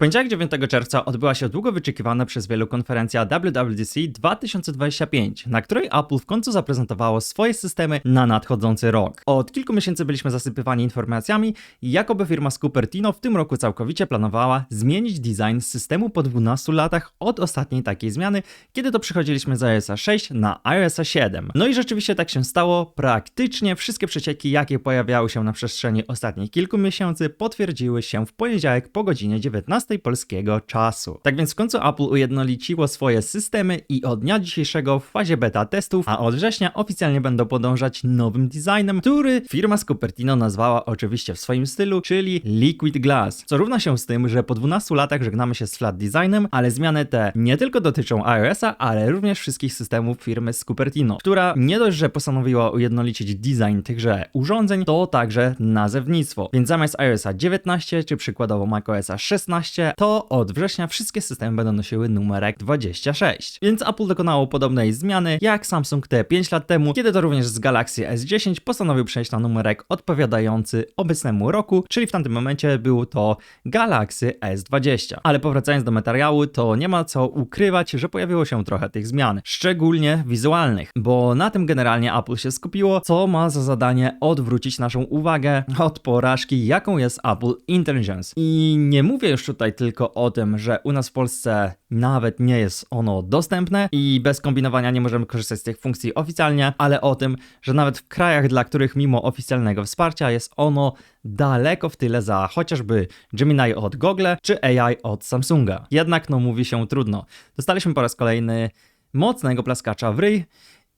poniedziałek 9 czerwca odbyła się długo wyczekiwana przez wielu konferencja WWDC 2025, na której Apple w końcu zaprezentowało swoje systemy na nadchodzący rok. Od kilku miesięcy byliśmy zasypywani informacjami, jakoby firma z Cupertino w tym roku całkowicie planowała zmienić design systemu po 12 latach od ostatniej takiej zmiany, kiedy to przechodziliśmy z iOS 6 na iOS 7. No i rzeczywiście tak się stało, praktycznie wszystkie przecieki, jakie pojawiały się na przestrzeni ostatnich kilku miesięcy, potwierdziły się w poniedziałek po godzinie 19 polskiego czasu. Tak więc w końcu Apple ujednoliciło swoje systemy i od dnia dzisiejszego w fazie beta testów, a od września oficjalnie będą podążać nowym designem, który firma z Cupertino nazwała oczywiście w swoim stylu, czyli Liquid Glass. Co równa się z tym, że po 12 latach żegnamy się z flat designem, ale zmiany te nie tylko dotyczą iOS-a, ale również wszystkich systemów firmy z Cupertino, która nie dość, że postanowiła ujednolicić design tychże urządzeń, to także nazewnictwo. Więc zamiast iOS-a 19 czy przykładowo macOS-a 16, to od września wszystkie systemy będą nosiły numerek 26. Więc Apple dokonało podobnej zmiany jak Samsung te 5 lat temu, kiedy to również z Galaxy S10 postanowił przejść na numerek odpowiadający obecnemu roku, czyli w tamtym momencie był to Galaxy S20. Ale powracając do materiału, to nie ma co ukrywać, że pojawiło się trochę tych zmian, szczególnie wizualnych, bo na tym generalnie Apple się skupiło, co ma za zadanie odwrócić naszą uwagę od porażki, jaką jest Apple Intelligence. I nie mówię już tutaj tylko o tym, że u nas w Polsce nawet nie jest ono dostępne i bez kombinowania nie możemy korzystać z tych funkcji oficjalnie, ale o tym, że nawet w krajach, dla których mimo oficjalnego wsparcia jest ono daleko w tyle za chociażby Gemini od Google czy AI od Samsunga. Jednak no mówi się trudno. Dostaliśmy po raz kolejny mocnego plaskacza w ryj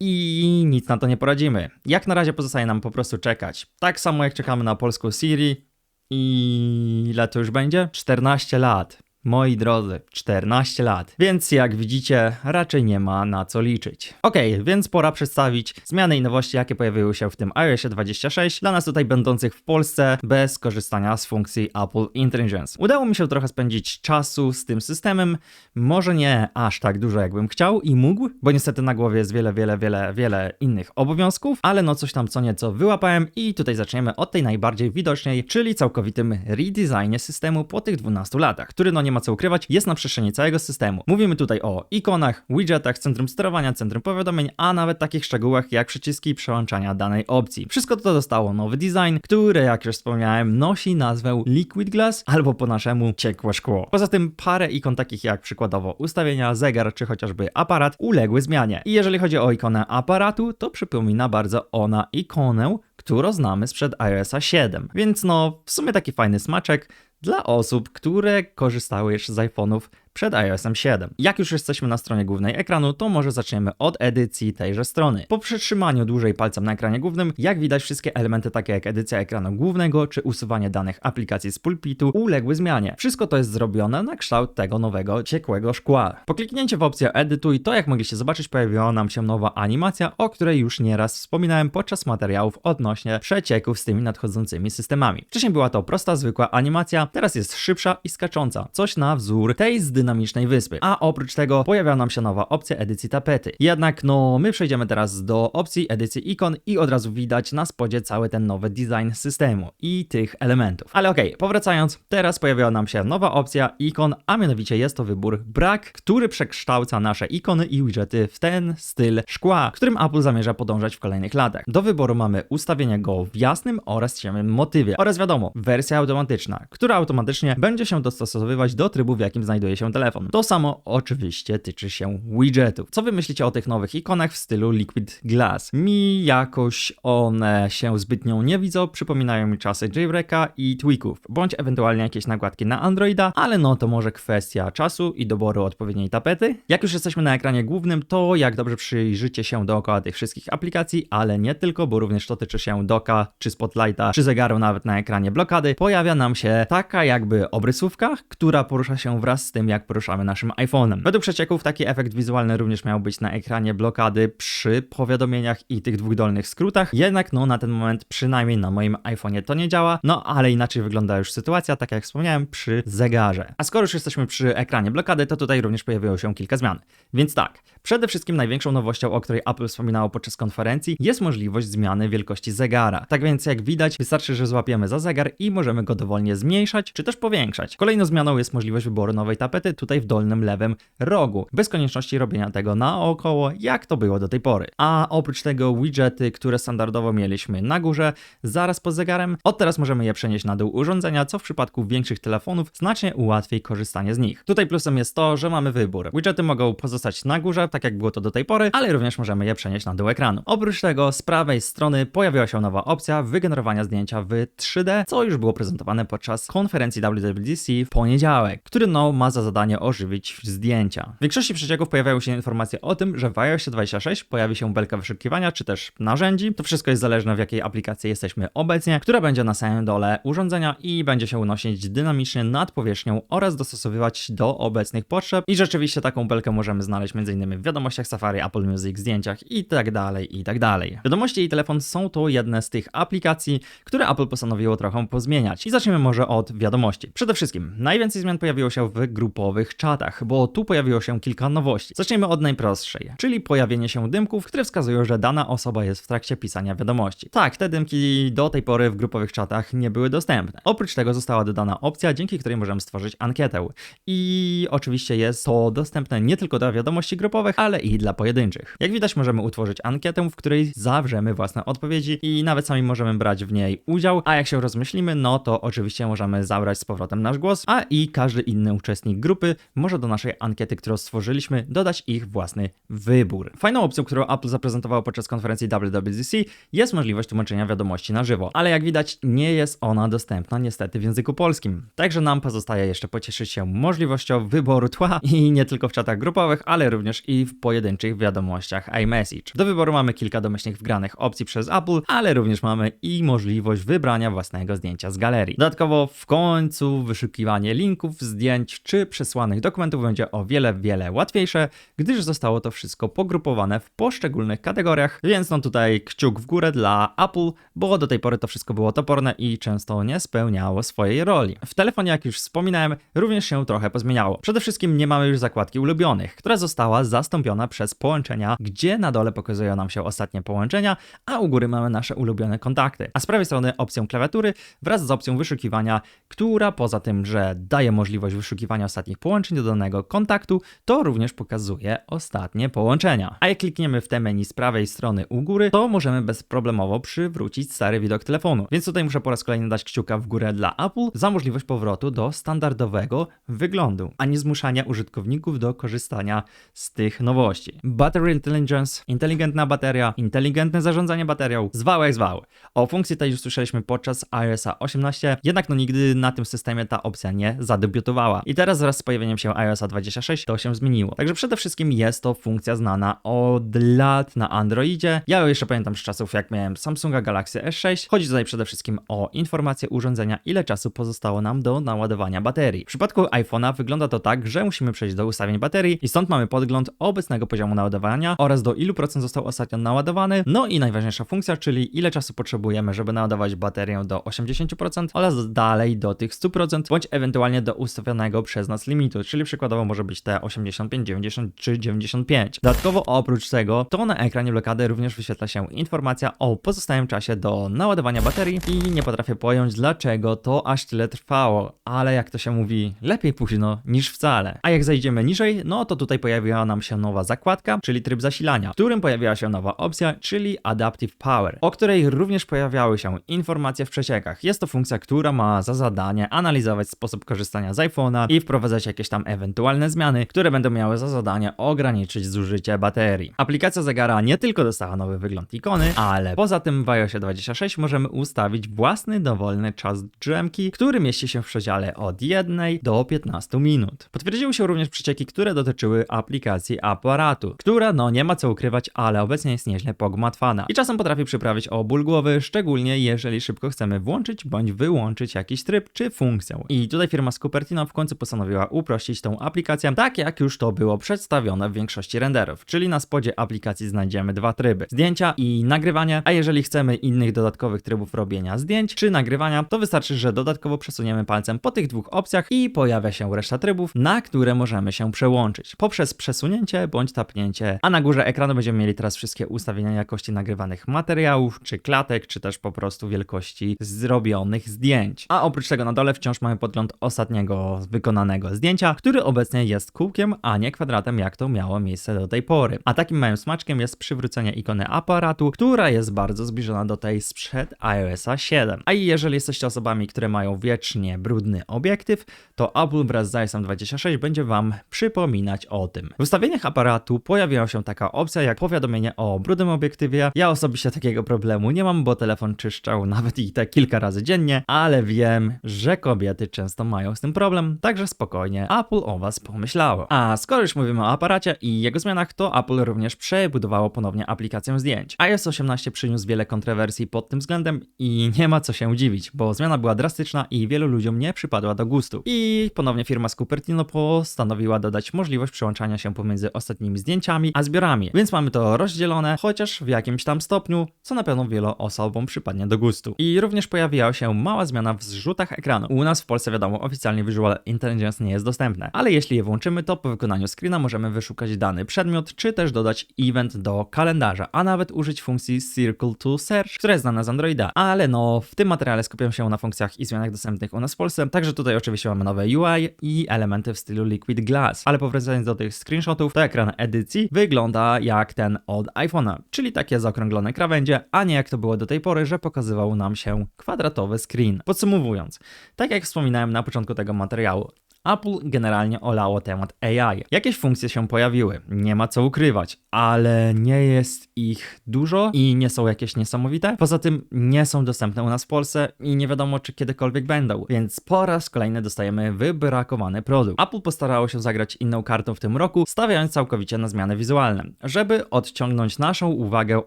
i nic na to nie poradzimy. Jak na razie pozostaje nam po prostu czekać. Tak samo jak czekamy na polską Siri ile to już będzie? 14 lat. Moi drodzy, 14 lat. Więc jak widzicie, raczej nie ma na co liczyć. Ok, więc pora przedstawić zmiany i nowości, jakie pojawiły się w tym iOSie 26 dla nas tutaj będących w Polsce bez korzystania z funkcji Apple Intelligence. Udało mi się trochę spędzić czasu z tym systemem, może nie aż tak dużo jakbym chciał i mógł, bo niestety na głowie jest wiele, wiele, wiele, wiele innych obowiązków, ale no coś tam co nieco wyłapałem i tutaj zaczniemy od tej najbardziej widocznej, czyli całkowitym redesignie systemu po tych 12 latach, który no nie ma co ukrywać, jest na przestrzeni całego systemu. Mówimy tutaj o ikonach, widgetach, centrum sterowania, centrum powiadomień, a nawet takich szczegółach jak przyciski przełączania danej opcji. Wszystko to dostało nowy design, który, jak już wspomniałem, nosi nazwę Liquid Glass albo po naszemu ciekłe szkło. Poza tym parę ikon takich jak przykładowo ustawienia, zegar czy chociażby aparat uległy zmianie. I jeżeli chodzi o ikonę aparatu, to przypomina bardzo ona ikonę, którą znamy sprzed iOSa 7. Więc no, w sumie taki fajny smaczek dla osób, które korzystały jeszcze z iPhone'ów przed iOSem 7. Jak już jesteśmy na stronie głównej ekranu, to może zaczniemy od edycji tejże strony. Po przytrzymaniu dłużej palcem na ekranie głównym, jak widać wszystkie elementy takie jak edycja ekranu głównego czy usuwanie danych aplikacji z pulpitu uległy zmianie. Wszystko to jest zrobione na kształt tego nowego ciekłego szkła. Po kliknięciu w opcję edytuj, to jak mogliście zobaczyć pojawiła nam się nowa animacja, o której już nieraz wspominałem podczas materiałów odnośnie przecieków z tymi nadchodzącymi systemami. Wcześniej była to prosta, zwykła animacja, teraz jest szybsza i skacząca, coś na wzór tej z dynamicznej wyspy. A oprócz tego pojawia nam się nowa opcja edycji tapety. Jednak no, my przejdziemy teraz do opcji edycji ikon i od razu widać na spodzie cały ten nowy design systemu i tych elementów. Ale okej, okay, powracając, teraz pojawiła nam się nowa opcja ikon, a mianowicie jest to wybór brak, który przekształca nasze ikony i widgety w ten styl szkła, którym Apple zamierza podążać w kolejnych latach. Do wyboru mamy ustawienie go w jasnym oraz ciemnym motywie oraz wiadomo, wersja automatyczna, która automatycznie będzie się dostosowywać do trybu, w jakim znajduje się telefon. To samo oczywiście tyczy się widgetów. Co wy myślicie o tych nowych ikonach w stylu Liquid Glass? Mi jakoś one się zbytnio nie widzą, przypominają mi czasy jailbreaka i tweaków, bądź ewentualnie jakieś nakładki na Androida, ale no to może kwestia czasu i doboru odpowiedniej tapety. Jak już jesteśmy na ekranie głównym, to jak dobrze przyjrzycie się dookoła tych wszystkich aplikacji, ale nie tylko, bo również to tyczy się doka, czy spotlighta, czy zegaru nawet na ekranie blokady, pojawia nam się taka jakby obrysówka, która porusza się wraz z tym, jak jak poruszamy naszym iPhone'em. Według przecieków taki efekt wizualny również miał być na ekranie blokady przy powiadomieniach i tych dwóch dolnych skrótach, jednak no na ten moment przynajmniej na moim iPhone'ie to nie działa, no ale inaczej wygląda już sytuacja, tak jak wspomniałem, przy zegarze. A skoro już jesteśmy przy ekranie blokady, to tutaj również pojawiło się kilka zmian. Więc tak, przede wszystkim największą nowością, o której Apple wspominało podczas konferencji, jest możliwość zmiany wielkości zegara. Tak więc jak widać, wystarczy, że złapiemy za zegar i możemy go dowolnie zmniejszać, czy też powiększać. Kolejną zmianą jest możliwość wyboru nowej tapety tutaj w dolnym lewym rogu, bez konieczności robienia tego naokoło, jak to było do tej pory. A oprócz tego widgety, które standardowo mieliśmy na górze, zaraz pod zegarem, od teraz możemy je przenieść na dół urządzenia, co w przypadku większych telefonów znacznie ułatwi korzystanie z nich. Tutaj plusem jest to, że mamy wybór. Widgety mogą pozostać na górze, tak jak było to do tej pory, ale również możemy je przenieść na dół ekranu. Oprócz tego z prawej strony pojawiła się nowa opcja wygenerowania zdjęcia w 3D, co już było prezentowane podczas konferencji WWDC w poniedziałek, który no ma za zadanie ożywić zdjęcia. W większości przecieków pojawiają się informacje o tym, że w iOS 26 pojawi się belka wyszukiwania czy też narzędzi. To wszystko jest zależne w jakiej aplikacji jesteśmy obecnie, która będzie na samym dole urządzenia i będzie się unosić dynamicznie nad powierzchnią oraz dostosowywać do obecnych potrzeb. I rzeczywiście taką belkę możemy znaleźć m.in. w wiadomościach Safari, Apple Music, zdjęciach i tak dalej, i tak. Wiadomości i telefon są to jedne z tych aplikacji, które Apple postanowiło trochę pozmieniać. I zaczniemy może od wiadomości. Przede wszystkim, najwięcej zmian pojawiło się w grupowych czatach, bo tu pojawiło się kilka nowości. Zacznijmy od najprostszej, czyli pojawienie się dymków, które wskazują, że dana osoba jest w trakcie pisania wiadomości. Tak, te dymki do tej pory w grupowych czatach nie były dostępne. Oprócz tego została dodana opcja, dzięki której możemy stworzyć ankietę. I oczywiście jest to dostępne nie tylko dla wiadomości grupowych, ale i dla pojedynczych. Jak widać, możemy utworzyć ankietę, w której zawrzemy własne odpowiedzi i nawet sami możemy brać w niej udział, a jak się rozmyślimy, no to oczywiście możemy zabrać z powrotem nasz głos, a i każdy inny uczestnik grupy może do naszej ankiety, którą stworzyliśmy, dodać ich własny wybór. Fajną opcją, którą Apple zaprezentowało podczas konferencji WWDC jest możliwość tłumaczenia wiadomości na żywo, ale jak widać nie jest ona dostępna niestety w języku polskim. Także nam pozostaje jeszcze pocieszyć się możliwością wyboru tła i nie tylko w czatach grupowych, ale również i w pojedynczych wiadomościach iMessage. Do wyboru mamy kilka domyślnych wgranych opcji przez Apple, ale również mamy i możliwość wybrania własnego zdjęcia z galerii. Dodatkowo w końcu wyszukiwanie linków, zdjęć czy przesłanych dokumentów będzie o wiele, wiele łatwiejsze, gdyż zostało to wszystko pogrupowane w poszczególnych kategoriach, więc no tutaj kciuk w górę dla Apple, bo do tej pory to wszystko było toporne i często nie spełniało swojej roli. W telefonie, jak już wspominałem, również się trochę pozmieniało. Przede wszystkim nie mamy już zakładki ulubionych, która została zastąpiona przez połączenia, gdzie na dole pokazują nam się ostatnie połączenia, a u góry mamy nasze ulubione kontakty. A z prawej strony opcją klawiatury wraz z opcją wyszukiwania, która poza tym, że daje możliwość wyszukiwania ostatnich połączeń do danego kontaktu, to również pokazuje ostatnie połączenia. A jak klikniemy w te menu z prawej strony u góry, to możemy bezproblemowo przywrócić stary widok telefonu. Więc tutaj muszę po raz kolejny dać kciuka w górę dla Apple za możliwość powrotu do standardowego wyglądu, a nie zmuszania użytkowników do korzystania z tych nowości. Battery Intelligence, inteligentna bateria, inteligentne zarządzanie baterią, zwał jak zwał. O funkcji tej już słyszeliśmy podczas iOS 18, jednak no nigdy na tym systemie ta opcja nie zadebiutowała. I teraz wraz z pojawieniem się iOS 26 to się zmieniło. Także przede wszystkim jest to funkcja znana od lat na Androidzie. Ja ją jeszcze pamiętam z czasów jak miałem Samsunga Galaxy S6. Chodzi tutaj przede wszystkim o informację urządzenia, ile czasu pozostało nam do naładowania baterii. W przypadku iPhone'a wygląda to tak, że musimy przejść do ustawień baterii i stąd mamy podgląd obecnego poziomu naładowania oraz do ilu procent został ostatnio naładowany. No i najważniejsza funkcja, czyli ile czasu potrzebujemy, żeby naładować baterię do 80% oraz dalej do tych 100% bądź ewentualnie do ustawionego przez nas limitu, czyli przykładowo może być te 85, 90 czy 95. Dodatkowo oprócz tego, to na ekranie blokady również wyświetla się informacja o pozostałym czasie do naładowania baterii i nie potrafię pojąć dlaczego to aż tyle trwało, ale jak to się mówi, lepiej późno niż wcale. A jak zejdziemy niżej, no to tutaj pojawiła nam się nowa zakładka, czyli tryb zasilania, w którym pojawiła się nowa opcja, czyli Adaptive Power, o której również pojawiały się informacje w przeciekach. Jest to funkcja, która ma za zadanie analizować sposób korzystania z iPhone'a i wprowadzać jakieś tam ewentualne zmiany, które będą miały za zadanie ograniczyć zużycie baterii. Aplikacja zegara nie tylko dostała nowy wygląd ikony, ale poza tym w iOSie 26 możemy ustawić własny dowolny czas drzemki, który mieści się w przedziale od 1 do 15 minut. Potwierdziły się również przecieki, które dotyczyły aplikacji aparatu, która no nie ma co ukrywać, ale obecnie jest nieźle pogmatwana i czasem potrafi przyprawić o ból głowy, szczególnie jeżeli szybko chcemy włączyć bądź wyłączyć jakiś tryb czy funkcję. I tutaj firma z Cupertino w końcu postanowiła uprościć tą aplikację, tak jak już to było przedstawione w większości renderów, czyli na spodzie aplikacji znajdziemy dwa tryby, zdjęcia i nagrywanie, a jeżeli chcemy innych dodatkowych trybów robienia zdjęć czy nagrywania, to wystarczy, że dodatkowo przesuniemy palcem po tych dwóch opcjach i pojawia się reszta trybów, na które możemy się przełączyć poprzez przesunięcie bądź tapnięcie, a na górze ekranu będziemy mieli teraz wszystkie ustawienia jakości nagrywanych materiałów, czy klatek, czy też po prostu wielkości zrobionych zdjęć. A oprócz tego na dole wciąż mamy podgląd ostatniego wykonanego zdjęcia, który obecnie jest kółkiem, a nie kwadratem, jak to miało miejsce do tej pory. A takim małym smaczkiem jest przywrócenie ikony aparatu, która jest bardzo zbliżona do tej sprzed iOSa 7. A jeżeli jesteście osobami, które mają wiecznie brudny obiektyw, to Apple wraz z iOSem 26 będzie Wam przypominać o tym. W ustawieniach aparatu pojawiła się taka opcja jak powiadomienie o brudnym obiektywie. Ja osobiście takiego problemu nie mam, bo telefon czyszczał nawet i te kilka razy dziennie, ale wiem, że kobiety często mają z tym problem, także spokojnie Apple o Was pomyślało. A skoro już mówimy o aparacie i jego zmianach, to Apple również przebudowało ponownie aplikację zdjęć. iOS 18 przyniósł wiele kontrowersji pod tym względem i nie ma co się dziwić, bo zmiana była drastyczna i wielu ludziom nie przypadła do gustu. I ponownie firma z Cupertino postanowiła dodać możliwość przełączania się pomiędzy ostatnimi zdjęciami a zbiorami, więc mamy to rozdzielone, chociaż w jakimś tam stopniu, co na pewno wielu osobom przypadnie do gustu. I również pojawiła się mała zmiana w zrzutach ekranu. U nas w Polsce wiadomo, oficjalnie Visual Intelligence nie jest dostępne, ale jeśli je włączymy, to po wykonaniu screena możemy wyszukać dany przedmiot, czy też dodać event do kalendarza, a nawet użyć funkcji Circle to Search, która jest znana z Androida. Ale no, w tym materiale skupiam się na funkcjach i zmianach dostępnych u nas w Polsce, także tutaj oczywiście mamy nowe UI i elementy w stylu Liquid Glass. Ale powracając do tych screenshotów, to ekran edycji wygląda jak ten od iPhone'a, czyli takie zaokrąglone krawędzie, a nie jak to było do tej pory, że pokazywał nam się kwadratowy screen. Podsumowując, tak jak wspominałem na początku tego materiału, Apple generalnie olało temat AI. Jakieś funkcje się pojawiły, nie ma co ukrywać, ale nie jest ich dużo i nie są jakieś niesamowite. Poza tym nie są dostępne u nas w Polsce i nie wiadomo, czy kiedykolwiek będą, więc po raz kolejny dostajemy wybrakowany produkt. Apple postarało się zagrać inną kartą w tym roku, stawiając całkowicie na zmiany wizualne, żeby odciągnąć naszą uwagę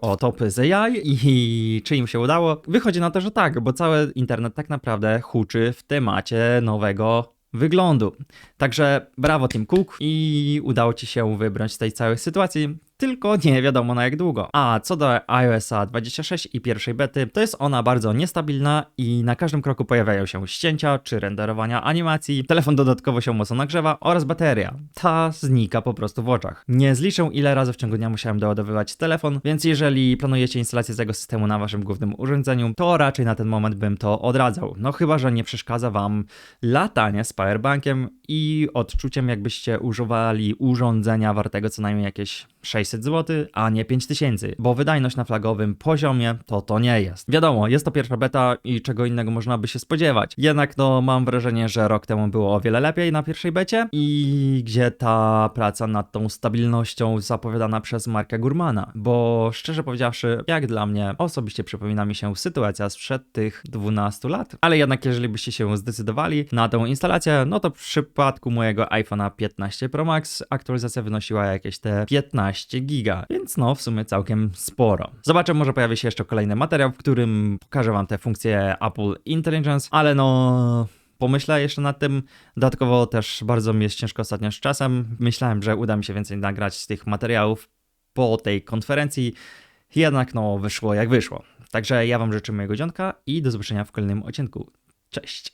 od topy z AI i czy im się udało? Wychodzi na to, że tak, bo cały internet tak naprawdę huczy w temacie nowego wyglądu. Także brawo Tim Cook i udało Ci się wybrać z tej całej sytuacji tylko nie wiadomo na jak długo. A co do iOSa 26 i pierwszej bety, to jest ona bardzo niestabilna i na każdym kroku pojawiają się ścięcia czy renderowania animacji, telefon dodatkowo się mocno nagrzewa oraz bateria. Ta znika po prostu w oczach. Nie zliczę ile razy w ciągu dnia musiałem doładowywać telefon, więc jeżeli planujecie instalację tego systemu na waszym głównym urządzeniu, to raczej na ten moment bym to odradzał. No chyba, że nie przeszkadza wam latanie z powerbankiem i odczuciem jakbyście używali urządzenia wartego co najmniej jakieś 600 zł, a nie 5000, bo wydajność na flagowym poziomie to to nie jest. Wiadomo, jest to pierwsza beta i czego innego można by się spodziewać. Jednak no mam wrażenie, że rok temu było o wiele lepiej na pierwszej becie i gdzie ta praca nad tą stabilnością zapowiadana przez Marka Gurmana, bo szczerze powiedziawszy, jak dla mnie osobiście przypomina mi się sytuacja sprzed tych 12 lat. Ale jednak jeżeli byście się zdecydowali na tę instalację, no to w przypadku mojego iPhone'a 15 Pro Max aktualizacja wynosiła jakieś te 15 giga, więc no w sumie całkiem sporo. Zobaczę, może pojawi się jeszcze kolejny materiał, w którym pokażę wam te funkcje Apple Intelligence, ale no pomyślę jeszcze nad tym. Dodatkowo też bardzo mi jest ciężko ostatnio z czasem. Myślałem, że uda mi się więcej nagrać z tych materiałów po tej konferencji. Jednak no wyszło jak wyszło. Także ja wam życzę mojego dzionka i do zobaczenia w kolejnym odcinku. Cześć!